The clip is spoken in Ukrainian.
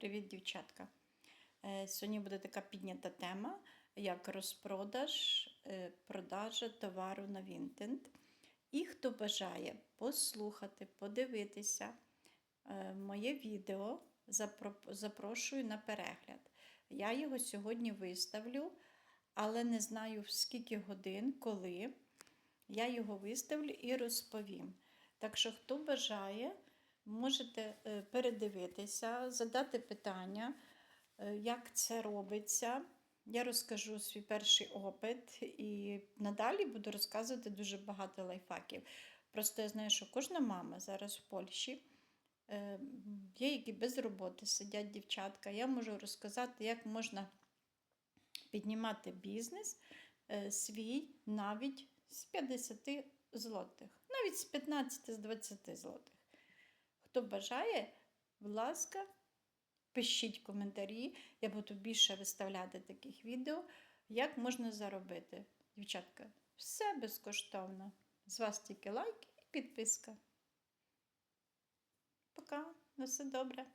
Привіт, дівчатка. Е, Сьогодні буде така піднята тема, як розпродаж, е, продажа товару на Вінтенд. І хто бажає послухати, подивитися е, моє відео, запрошую на перегляд. Я його сьогодні виставлю, але не знаю в скільки годин, коли. Я його виставлю і розповім. Так що, хто бажає, можете е, передивитися, задати питання, е, як це робиться. Я розкажу свій перший опит і надалі буду розказувати дуже багато лайфхаків. Просто я знаю, що кожна мама зараз в Польщі е, є, які без роботи сидять дівчатка. Я можу розказати, як можна піднімати бізнес свій навіть з 50 злотих, навіть з 15 з 20 злотих. Хто бажає, будь ласка, пишіть коментарі, я буду більше виставляти таких відео, як можна заробити. Дівчатка, все безкоштовно. З вас тільки лайк і підписка. Пока, на все добре.